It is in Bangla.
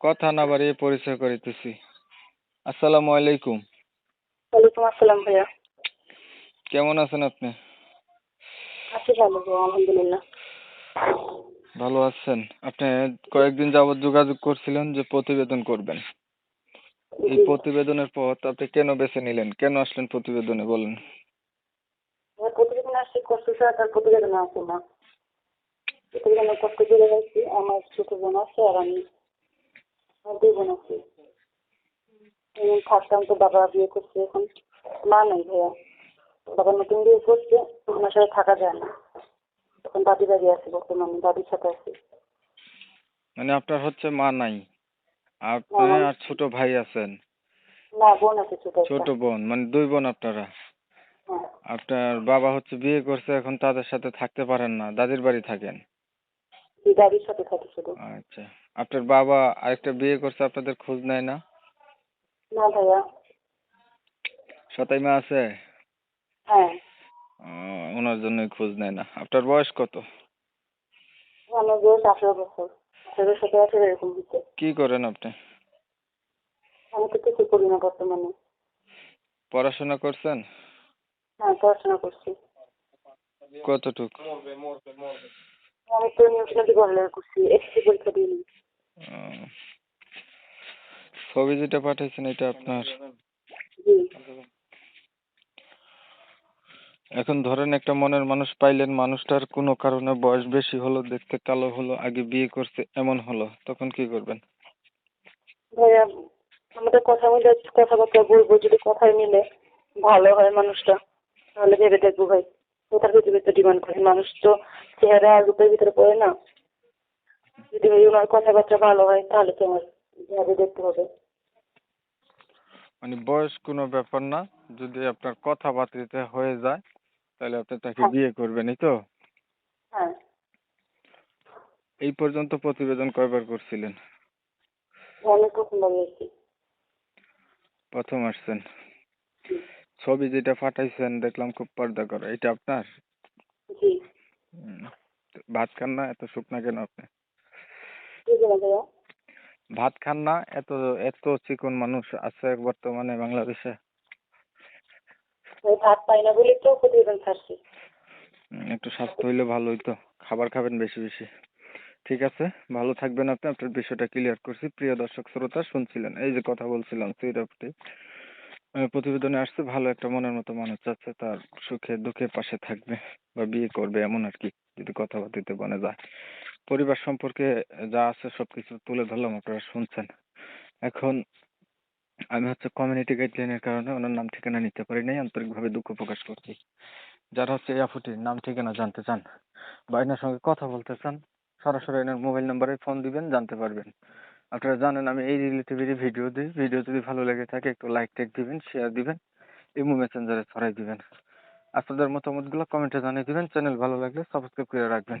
কথা না বাড়িয়ে পরিচয় করিতেছি। আসসালামু আলাইকুম। ওয়ালাইকুম আসসালাম ভাইয়া। কেমন আছেন আপনি? আছি ভালো আলহামদুলিল্লাহ। ভালো আছেন। আপনি কয়েকদিন যাবত যোগাযোগ করছিলেন যে প্রতিবেদন করবেন। এই প্রতিবেদনের পথ আপনি কেন বেছে নিলেন? কেন আসলেন প্রতিবেদনে বলেন? প্রতিবেদন আসছে কষ্ট তার প্রতিবেদন আসে না। প্রতিবেদনে কষ্ট চলে যাচ্ছি আমার ছোট বোন আছে আর আমি বোন আছে থাকতাম তো বাবা বিয়ে করছে এখন। মা নেই ভাইয়া। বাবা নতুন বিয়ে করছে ওনার সাথে থাকা যায় না। এখন দাদি বাড়ি আছে বর্তমানে দাদির সাথে আছে। মানে আপনার হচ্ছে মা নাই। আপনি। আর ছোট ভাই আছেন। না বোন আছে ছোট ছোট বোন মানে দুই বোন আপনারা। হ্যাঁ। আপনার বাবা হচ্ছে বিয়ে করছে এখন তাদের সাথে থাকতে পারেন না। দাদির বাড়ি থাকেন? দাদির সাথে থাকি শুধু। আচ্ছা। আপনার বাবা আরেকটা বিয়ে করছে আপনাদের খোঁজ নেয় না? না ভাইয়া। সতাই মা আছে? হ্যাঁ। ওনার জন্যই খোঁজ নেয় না। আপনার বয়স কত? আমার বয়স আঠারো বছর। আঠারো সতেরো আঠারো এরকম কি করেন আপনি? আমি তো কিছু করি না বর্তমানে। পড়াশোনা করছেন? হ্যাঁ পড়াশোনা করছি। কতটুক? আমি তো পড়ালেখা করছি এসএসসি পরীক্ষা দিইনি ছবি যেটা পাঠিয়েছেন এটা আপনার? এখন ধরেন একটা মনের মানুষ পাইলেন, মানুষটার কোনো কারণে বয়স বেশি হলো, দেখতে কালো হলো, আগে বিয়ে করছে, এমন হলো, তখন কি করবেন? আমাদের কথা মিলে কথাবার্তা বলব, যদি কথায় মিলে ভালো হয় মানুষটা, তাহলে ভেবে দেখব ভাই। কোথার ভিতরে তো ডিমান্ড করে? মানুষ তো চেহারা আর রূপের ভিতরে পড়ে না। যদি ওনার কথাবার্তা ভালো হয়, তাহলে তো আমার ভেবে দেখতে হবে। মানে বয়স কোনো ব্যাপার না যদি আপনার কথাবার্তিতে হয়ে যায় তাহলে আপনি তাকে হ্যাঁ। বিয়ে করবেন এই তো? হ্যাঁ। এই পর্যন্ত প্রতিবেদন কয়বার করছিলেন? অনেক প্রথম আসছেন। ছবি যেটা পাঠাইছেন দেখলাম খুব পর্দা করা এটা আপনার? জি। ভাত খান না এত শুকনা কেন আপনি? ভাত খান না এত এত চিকন মানুষ আছে বর্তমানে বাংলাদেশে। ওই ভাত পাই না বলেই তো প্রতিবেদন ছাড়ছি একটু স্বাস্থ্য হইলে ভালো হইতো। খাবার খাবেন বেশি বেশি। ঠিক আছে ভালো থাকবেন আপনি। আপনার বিষয়টা ক্লিয়ার করছি। প্রিয় দর্শক শ্রোতা শুনছিলেন? এই যে কথা বলছিলাম সুইরাপটি প্রতিবেদনে আসছে ভালো একটা মনের মতো মানুষ আছে তার সুখে দুঃখে পাশে থাকবে বা বিয়ে করবে এমন আর কি। যদি কথা কথাবার্তিতে বনে যায়। পরিবার সম্পর্কে যা আছে সবকিছু তুলে ধরলাম, আপনারা শুনছেন। এখন আমি হচ্ছে কমিউনিটি গাইডলাইনের কারণে ওনার নাম ঠিকানা নিতে পারি নাই, আন্তরিকভাবে দুঃখ প্রকাশ করছি। যারা হচ্ছে এই নাম ঠিকানা জানতে চান বা এনার সঙ্গে কথা বলতে চান, সরাসরি এনার মোবাইল নাম্বারে ফোন দিবেন, জানতে পারবেন। আপনারা জানেন আমি এই রিলেটিভেরই ভিডিও দিই। ভিডিও যদি ভালো লেগে থাকে, একটু লাইক টেক দিবেন শেয়ার দিবেন, ইমো মেসেঞ্জারে ছড়াই দিবেন। আপনাদের মতামতগুলো কমেন্টে জানিয়ে দিবেন। চ্যানেল ভালো লাগলে সাবস্ক্রাইব করে রাখবেন।